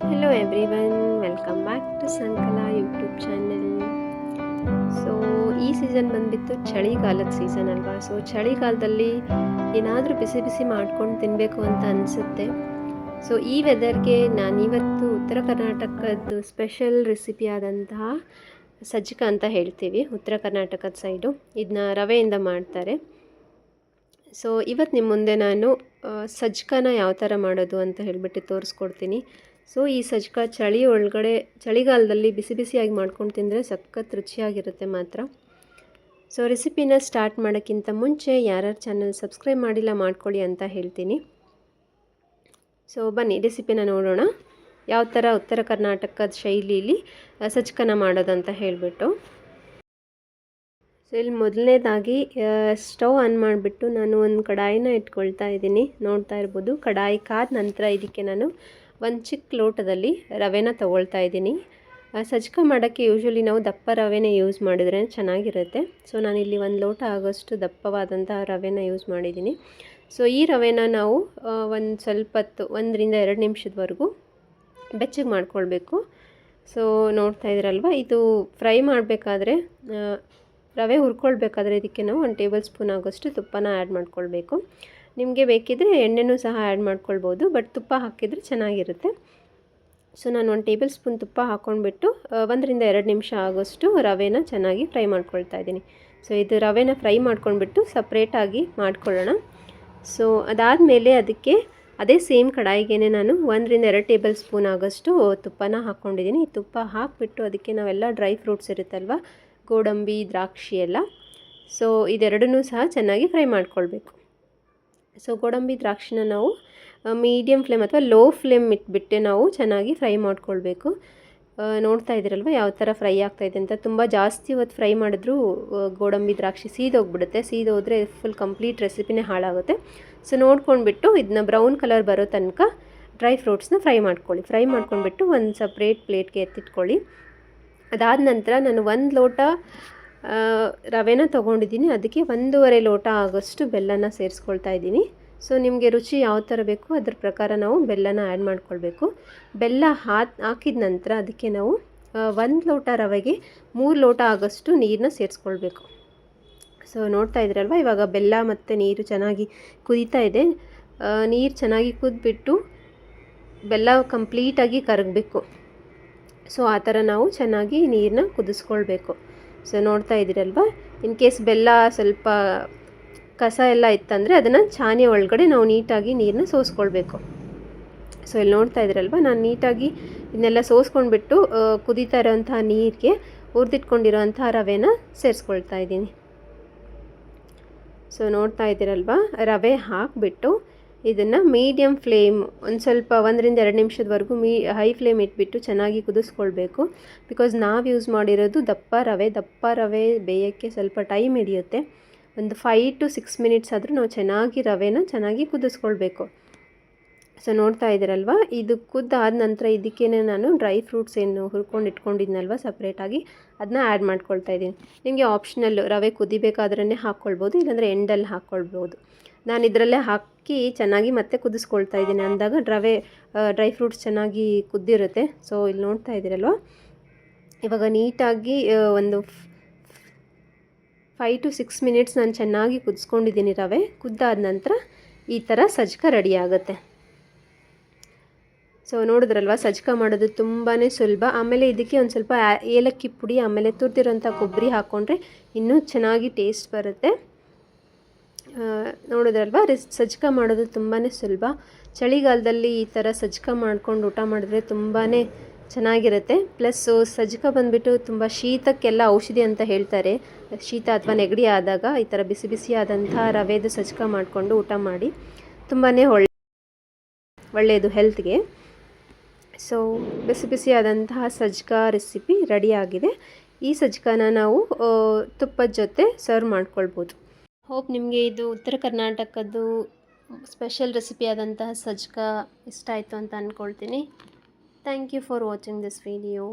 Hello everyone welcome back to Sankala YouTube channel so ಈ season ಬಂದುಬಿಟ್ಟು ಚಳಿಗಾಲದ season ಅಲ್ವಾ? ಸೊ ಚಳಿಗಾಲದಲ್ಲಿ ಏನಾದರೂ ಬಿಸಿ ಬಿಸಿ ಮಾಡ್ಕೊಂಡು ತಿನ್ನಬೇಕು ಅಂತ ಅನಿಸುತ್ತೆ. ಸೊ ಈ ವೆದರ್ಗೆ ನಾನಿವತ್ತು ಉತ್ತರ ಕರ್ನಾಟಕದ್ದು ಸ್ಪೆಷಲ್ ರೆಸಿಪಿ ಆದಂತಹ ಸಜ್ಜಕ ಅಂತ ಹೇಳ್ತೀವಿ, ಉತ್ತರ ಕರ್ನಾಟಕದ ಸೈಡು ಇದನ್ನ ರವೆಯಿಂದ ಮಾಡ್ತಾರೆ. ಸೊ ಇವತ್ತು ನಿಮ್ಮ ಮುಂದೆ ನಾನು ಸಜ್ಕನ ಯಾವ ಥರ ಮಾಡೋದು ಅಂತ ಹೇಳಿಬಿಟ್ಟು ತೋರಿಸ್ಕೊಡ್ತೀನಿ. ಸೊ ಈ ಸಜ್ಕ ಚಳಿ ಒಳಗಡೆ, ಚಳಿಗಾಲದಲ್ಲಿ ಬಿಸಿ ಬಿಸಿಯಾಗಿ ಮಾಡ್ಕೊಂಡು ತಿಂದರೆ ಸಖತ್ ರುಚಿಯಾಗಿರುತ್ತೆ ಮಾತ್ರ. ಸೊ ರೆಸಿಪಿನ ಸ್ಟಾರ್ಟ್ ಮಾಡೋಕ್ಕಿಂತ ಮುಂಚೆ ಯಾರ್ಯಾರು ಚಾನಲ್ ಸಬ್ಸ್ಕ್ರೈಬ್ ಮಾಡಿಲ್ಲ ಮಾಡ್ಕೊಳ್ಳಿ ಅಂತ ಹೇಳ್ತೀನಿ. ಸೊ ಬನ್ನಿ, ರೆಸಿಪಿನ ನೋಡೋಣ. ಯಾವ ಥರ ಉತ್ತರ ಕರ್ನಾಟಕದ ಶೈಲಿಯಲ್ಲಿ ಸಜ್ಕನ ಮಾಡೋದಂತ ಹೇಳಿಬಿಟ್ಟು. ಸೊ ಇಲ್ಲಿ ಮೊದಲನೇದಾಗಿ ಸ್ಟವ್ ಆನ್ ಮಾಡಿಬಿಟ್ಟು ನಾನು ಒಂದು ಕಡಾಯಿನ ಇಟ್ಕೊಳ್ತಾ ಇದ್ದೀನಿ. ನೋಡ್ತಾ ಇರ್ಬೋದು, ಕಡಾಯಿ ಕಾದ ನಂತರ ಇದಕ್ಕೆ ನಾನು ಒಂದು ಚಿಕ್ಕ ಲೋಟದಲ್ಲಿ ರವೆನ ತೊಗೊಳ್ತಾ ಇದ್ದೀನಿ. ಸಜ್ಕ ಮಾಡೋಕ್ಕೆ ಯೂಶ್ವಲಿ ನಾವು ದಪ್ಪ ರವೆನೇ ಯೂಸ್ ಮಾಡಿದ್ರೆ ಚೆನ್ನಾಗಿರುತ್ತೆ. ಸೊ ನಾನಿಲ್ಲಿ ಒಂದು ಲೋಟ ಆಗೋಷ್ಟು ದಪ್ಪವಾದಂಥ ರವೆನ ಯೂಸ್ ಮಾಡಿದ್ದೀನಿ. ಸೊ ಈ ರವೆನ ನಾವು ಒಂದು ಸ್ವಲ್ಪ ಹೊತ್ತು ಒಂದರಿಂದ ಎರಡು ನಿಮಿಷದವರೆಗೂ ಬೆಚ್ಚಗೆ ಮಾಡ್ಕೊಳ್ಬೇಕು. ಸೊ ನೋಡ್ತಾ ಇದ್ದೀರಲ್ವ ಇದು ಫ್ರೈ ಮಾಡಬೇಕಾದ್ರೆ ರವೆ ಹುರ್ಕೊಳ್ಬೇಕಾದ್ರೆ ಇದಕ್ಕೆ ನಾವು ಒಂದು ಟೇಬಲ್ ಸ್ಪೂನ್ ಆಗೋಷ್ಟು ತುಪ್ಪನ ಆ್ಯಡ್ ಮಾಡ್ಕೊಳ್ಬೇಕು. ನಿಮಗೆ ಬೇಕಿದ್ದರೆ ಎಣ್ಣೆನೂ ಸಹ ಆ್ಯಡ್ ಮಾಡ್ಕೊಳ್ಬೋದು ಬಟ್ ತುಪ್ಪ ಹಾಕಿದರೆ ಚೆನ್ನಾಗಿರುತ್ತೆ. ಸೊ ನಾನು ಒಂದು ಟೇಬಲ್ ಸ್ಪೂನ್ ತುಪ್ಪ ಹಾಕ್ಕೊಂಡ್ಬಿಟ್ಟು ಒಂದರಿಂದ ಎರಡು ನಿಮಿಷ ಆಗೋಷ್ಟು ರವೆನ ಚೆನ್ನಾಗಿ ಫ್ರೈ ಮಾಡ್ಕೊಳ್ತಾ ಇದ್ದೀನಿ. ಸೊ ಇದು ರವೆನ ಫ್ರೈ ಮಾಡ್ಕೊಂಡ್ಬಿಟ್ಟು ಸಪ್ರೇಟಾಗಿ ಮಾಡ್ಕೊಳ್ಳೋಣ. ಸೊ ಅದಾದಮೇಲೆ ಅದಕ್ಕೆ ಅದೇ ಸೇಮ್ ಕಡಾಯಿಗೆ ನಾನು ಒಂದರಿಂದ ಎರಡು ಟೇಬಲ್ ಸ್ಪೂನ್ ಆಗೋಷ್ಟು ತುಪ್ಪನ ಹಾಕ್ಕೊಂಡಿದ್ದೀನಿ ಈ ತುಪ್ಪ ಹಾಕಿಬಿಟ್ಟು ಅದಕ್ಕೆ ನಾವೆಲ್ಲ ಡ್ರೈ ಫ್ರೂಟ್ಸ್ ಇರುತ್ತಲ್ವ, ಗೋಡಂಬಿ, ದ್ರಾಕ್ಷಿ ಎಲ್ಲ. ಸೊ ಇದೆರಡನ್ನೂ ಸಹ ಚೆನ್ನಾಗಿ ಫ್ರೈ ಮಾಡ್ಕೊಳ್ಬೇಕು. ಸೊ ಗೋಡಂಬಿ ದ್ರಾಕ್ಷಿನ ನಾವು ಮೀಡಿಯಮ್ ಫ್ಲೇಮ್ ಅಥವಾ ಲೋ ಫ್ಲೇಮ್ ಇಟ್ಬಿಟ್ಟೆ ನಾವು ಚೆನ್ನಾಗಿ ಫ್ರೈ ಮಾಡ್ಕೊಳ್ಬೇಕು. ನೋಡ್ತಾ ಇದ್ದೀರಲ್ವ ಯಾವ ಥರ ಫ್ರೈ ಆಗ್ತಾಯಿದೆ ಅಂತ. ತುಂಬ ಜಾಸ್ತಿ ಹೊತ್ತು ಫ್ರೈ ಮಾಡಿದ್ರೂ ಗೋಡಂಬಿ ದ್ರಾಕ್ಷಿ ಸೀದೋಗ್ಬಿಡುತ್ತೆ. ಸೀದೋದ್ರೆ ಫುಲ್ ಕಂಪ್ಲೀಟ್ ರೆಸಿಪಿನೇ ಹಾಳಾಗುತ್ತೆ. ಸೊ ನೋಡ್ಕೊಂಡ್ಬಿಟ್ಟು ಇದನ್ನ ಬ್ರೌನ್ ಕಲರ್ ಬರೋ ತನಕ ಡ್ರೈ ಫ್ರೂಟ್ಸ್ನ ಫ್ರೈ ಮಾಡ್ಕೊಳ್ಳಿ. ಫ್ರೈ ಮಾಡ್ಕೊಂಡ್ಬಿಟ್ಟು ಒಂದು ಸಪ್ರೇಟ್ ಪ್ಲೇಟ್ಗೆ ಎತ್ತಿಟ್ಕೊಳ್ಳಿ. ಅದಾದ ನಂತರ ನಾನು ಒಂದು ಲೋಟ ರವೆನ ತೊಗೊಂಡಿದ್ದೀನಿ. ಅದಕ್ಕೆ ಒಂದೂವರೆ ಲೋಟ ಆಗೋಷ್ಟು ಬೆಲ್ಲನ ಸೇರಿಸ್ಕೊಳ್ತಾ ಇದ್ದೀನಿ. ಸೊ, ನಿಮಗೆ ರುಚಿ ಯಾವ ಥರ ಬೇಕು ಅದ್ರ ಪ್ರಕಾರ ನಾವು ಬೆಲ್ಲನ ಆ್ಯಡ್ ಮಾಡ್ಕೊಳ್ಬೇಕು. ಬೆಲ್ಲ ಹಾತ್ ಹಾಕಿದ ನಂತರ ಅದಕ್ಕೆ ನಾವು ಒಂದು ಲೋಟ ರವೆಗೆ ಮೂರು ಲೋಟ ಆಗೋಷ್ಟು ನೀರನ್ನ ಸೇರಿಸ್ಕೊಳ್ಬೇಕು. ಸೊ, ನೋಡ್ತಾ ಇದ್ರಲ್ವ? ಇವಾಗ ಬೆಲ್ಲ ಮತ್ತು ನೀರು ಚೆನ್ನಾಗಿ ಕುದೀತಾ ಇದೆ. ನೀರು ಚೆನ್ನಾಗಿ ಕುದ್ಬಿಟ್ಟು ಬೆಲ್ಲ ಕಂಪ್ಲೀಟಾಗಿ ಕರಗಬೇಕು. ಸೊ, ಆ ಥರ ನಾವು ಚೆನ್ನಾಗಿ ನೀರನ್ನ ಕುದಿಸ್ಕೊಳ್ಬೇಕು. ಸೊ ನೋಡ್ತಾ ಇದ್ದೀರಲ್ವ? ಇನ್ ಕೇಸ್ ಬೆಲ್ಲ ಸ್ವಲ್ಪ ಕಸ ಎಲ್ಲ ಇತ್ತಂದರೆ ಅದನ್ನು ಛಾನೆ ಒಳಗಡೆ ನಾವು ನೀಟಾಗಿ ನೀರನ್ನ ಸೋಸ್ಕೊಳ್ಬೇಕು. ಸೊ ಇಲ್ಲಿ ನೋಡ್ತಾ ಇದ್ದೀರಲ್ವ? ನಾನು ನೀಟಾಗಿ ಇದನ್ನೆಲ್ಲ ಸೋಸ್ಕೊಂಡ್ಬಿಟ್ಟು ಕುದೀತಾ ಇರೋವಂಥ ನೀರಿಗೆ ಹುರಿದಿಟ್ಕೊಂಡಿರೋಂಥ ರವೆನ ಸೇರಿಸ್ಕೊಳ್ತಾ ಇದ್ದೀನಿ. ಸೊ ನೋಡ್ತಾ ಇದ್ದೀರಲ್ವ? ರವೆ ಹಾಕಿಬಿಟ್ಟು ಇದನ್ನು ಮೀಡಿಯಮ್ ಫ್ಲೇಮ್ ಒಂದು ಸ್ವಲ್ಪ ಒಂದರಿಂದ ಎರಡು ನಿಮಿಷದವರೆಗೂ ಮೀ ಹೈ ಫ್ಲೇಮ್ ಇಟ್ಬಿಟ್ಟು ಚೆನ್ನಾಗಿ ಕುದಿಸ್ಕೊಳ್ಬೇಕು. ಬಿಕಾಸ್ ನಾವು ಯೂಸ್ ಮಾಡಿರೋದು ದಪ್ಪ ರವೆ ದಪ್ಪ ರವೆ ಬೇಯೋಕ್ಕೆ ಸ್ವಲ್ಪ ಟೈಮ್ ಹಿಡಿಯುತ್ತೆ. ಒಂದು ಫೈ ಟು ಸಿಕ್ಸ್ ಮಿನಿಟ್ಸ್ ಆದರೂ ನಾವು ಚೆನ್ನಾಗಿ ರವೆನ ಚೆನ್ನಾಗಿ ಕುದಿಸ್ಕೊಳ್ಬೇಕು. ಸೊ ನೋಡ್ತಾ ಇದ್ದೀರಲ್ವ? ಇದು ಕುದ್ದಾದ ನಂತರ ಇದಕ್ಕೇನೆ ನಾನು ಡ್ರೈ ಫ್ರೂಟ್ಸ್ ಏನು ಹುರ್ಕೊಂಡು ಇಟ್ಕೊಂಡಿದ್ನಲ್ವ ಸಪ್ರೇಟಾಗಿ ಅದನ್ನ ಆ್ಯಡ್ ಮಾಡ್ಕೊಳ್ತಾ ಇದ್ದೀನಿ. ನಿಮಗೆ ಆಪ್ಷನಲ್ ರವೆ ಕುದಿಬೇಕಾದ್ರೇ ಹಾಕ್ಕೊಳ್ಬೋದು, ಇಲ್ಲಾಂದರೆ ಎಂಡಲ್ಲಿ ಹಾಕ್ಕೊಳ್ಬೋದು. ನಾನು ಇದರಲ್ಲೇ ಹಾಕಿ ಚೆನ್ನಾಗಿ ಮತ್ತೆ ಕುದಿಸ್ಕೊಳ್ತಾ ಇದ್ದೀನಿ. ಅಂದಾಗ ರವೆ ಡ್ರೈ ಫ್ರೂಟ್ಸ್ ಚೆನ್ನಾಗಿ ಕುದ್ದಿರುತ್ತೆ. ಸೊ ಇಲ್ಲಿ ನೋಡ್ತಾ ಇದ್ದೀರಲ್ವ? ಇವಾಗ ನೀಟಾಗಿ ಒಂದು ಫೈ ಟು ಸಿಕ್ಸ್ ಮಿನಿಟ್ಸ್ ನಾನು ಚೆನ್ನಾಗಿ ಕುದಿಸ್ಕೊಂಡಿದ್ದೀನಿ ರವೆ. ಕುದ್ದಾದ ನಂತರ ಈ ಥರ ಸಜ್ಕ ರೆಡಿ ಆಗುತ್ತೆ. ಸೊ ನೋಡಿದ್ರಲ್ವ, ಸಜ್ಕ ಮಾಡೋದು ತುಂಬಾ ಸುಲಭ. ಆಮೇಲೆ ಇದಕ್ಕೆ ಒಂದು ಸ್ವಲ್ಪ ಏಲಕ್ಕಿ ಪುಡಿ, ಆಮೇಲೆ ತುರ್ದಿರೋಂಥ ಕೊಬ್ಬರಿ ಹಾಕ್ಕೊಂಡ್ರೆ ಇನ್ನೂ ಚೆನ್ನಾಗಿ ಟೇಸ್ಟ್ ಬರುತ್ತೆ. ನೋಡಿದ್ರಲ್ವ, ರಿಸ್, ಸಜ್ಕ ಮಾಡೋದು ತುಂಬಾ ಸುಲಭ. ಚಳಿಗಾಲದಲ್ಲಿ ಈ ಥರ ಸಜ್ಕ ಮಾಡ್ಕೊಂಡು ಊಟ ಮಾಡಿದ್ರೆ ತುಂಬಾ ಚೆನ್ನಾಗಿರುತ್ತೆ. ಪ್ಲಸ್ಸು ಸಜ್ಕ ಬಂದುಬಿಟ್ಟು ತುಂಬ ಶೀತಕ್ಕೆಲ್ಲ ಔಷಧಿ ಅಂತ ಹೇಳ್ತಾರೆ. ಶೀತ ಅಥವಾ ನೆಗಡಿ ಆದಾಗ ಈ ಥರ ಬಿಸಿ ಬಿಸಿಯಾದಂಥ ರವೆದು ಸಜ್ಕ ಮಾಡಿಕೊಂಡು ಊಟ ಮಾಡಿ ತುಂಬಾ ಒಳ್ಳೆ, ಒಳ್ಳೆಯದು ಹೆಲ್ತ್ಗೆ ಸೊ ಬಿಸಿ ಬಿಸಿಯಾದಂತಹ ಸಜ್ಕ ರೆಸಿಪಿ ರೆಡಿಯಾಗಿದೆ. ಈ ಸಜ್ಕನ ನಾವು ತುಪ್ಪದ ಜೊತೆ ಸರ್ವ್ ಮಾಡ್ಕೊಳ್ಬೋದು. ಹೋಪ್ ನಿಮಗೆ ಇದು ಉತ್ತರ ಕರ್ನಾಟಕದ್ದು ಸ್ಪೆಷಲ್ ರೆಸಿಪಿ ಆದಂತಹ ಸಜ್ಕ ಇಷ್ಟ ಆಯಿತು ಅಂತ ಅಂದ್ಕೊಳ್ತೀನಿ thank you for watching this video